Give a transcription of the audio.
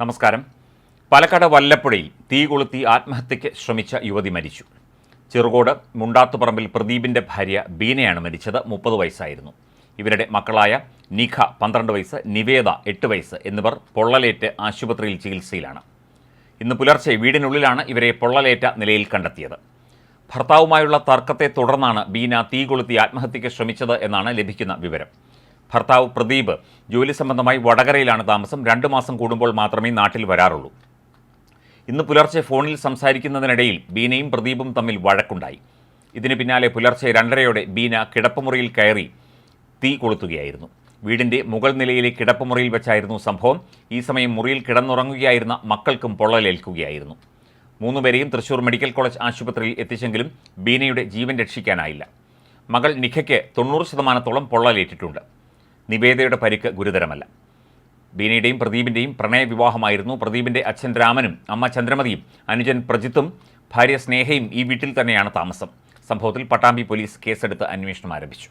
നമസ്കാരം. പാലക്കാട് വല്ലപ്പുഴയിൽ തീ കൊളുത്തി ആത്മഹത്യയ്ക്ക് ശ്രമിച്ച യുവതി മരിച്ചു. ചെറുകോട് മുണ്ടാത്തുപറമ്പിൽ പ്രദീപിന്റെ ഭാര്യ ബീനയാണ് മരിച്ചത്. മുപ്പത് വയസ്സായിരുന്നു. ഇവരുടെ മക്കളായ നിഖ പന്ത്രണ്ട് വയസ്സ് നിവേദ എട്ട് വയസ്സ് എന്നിവർ പൊള്ളലേറ്റ് ആശുപത്രിയിൽ ചികിത്സയിലാണ്. ഇന്ന് പുലർച്ചെ വീടിനുള്ളിലാണ് ഇവരെ പൊള്ളലേറ്റ നിലയിൽ കണ്ടെത്തിയത്. ഭർത്താവുമായുള്ള തർക്കത്തെ തുടർന്നാണ് ബീന തീ കൊളുത്തി ആത്മഹത്യയ്ക്ക് ശ്രമിച്ചത് എന്നാണ് ലഭിക്കുന്ന വിവരം. ഭർത്താവ് പ്രദീപ് ജോലി സംബന്ധമായി വടകരയിലാണ് താമസം. രണ്ട് മാസം കൂടുമ്പോൾ മാത്രമേ നാട്ടിൽ വരാറുള്ളൂ. ഇന്ന് പുലർച്ചെ ഫോണിൽ സംസാരിക്കുന്നതിനിടയിൽ ബീനയും പ്രദീപും തമ്മിൽ വഴക്കുണ്ടായി. ഇതിന് പിന്നാലെ പുലർച്ചെ രണ്ടരയോടെ ബീന കിടപ്പുമുറിയിൽ കയറി തീ കൊളുത്തുകയായിരുന്നു. വീടിന്റെ മുകൾ നിലയിലെ കിടപ്പുമുറിയിൽ വെച്ചായിരുന്നു സംഭവം. ഈ സമയം മുറിയിൽ കിടന്നുറങ്ങുകയായിരുന്ന മക്കൾക്കും പൊള്ളലേൽക്കുകയായിരുന്നു. മൂന്നുപേരെയും തൃശൂർ മെഡിക്കൽ കോളേജ് ആശുപത്രിയിൽ എത്തിച്ചെങ്കിലും ബീനയുടെ ജീവൻ രക്ഷിക്കാനായില്ല. മകൾ നിഖയ്ക്ക് തൊണ്ണൂറ് ശതമാനത്തോളം പൊള്ളലേറ്റിട്ടുണ്ട്. നിവേദയുടെ പരിക്ക് ഗുരുതരമല്ല. ബീനയുടെയും പ്രദീപിന്റെയും പ്രണയവിവാഹമായിരുന്നു പ്രദീപിന്റെ അച്ഛൻ രാമനും അമ്മ ചന്ദ്രമതിയും അനുജൻ പ്രജിത്തും ഭാര്യ സ്നേഹയും ഈ വീട്ടിൽ തന്നെയാണ് താമസം. സംഭവത്തിൽ പട്ടാമ്പി പോലീസ് കേസെടുത്ത് അന്വേഷണം ആരംഭിച്ചു.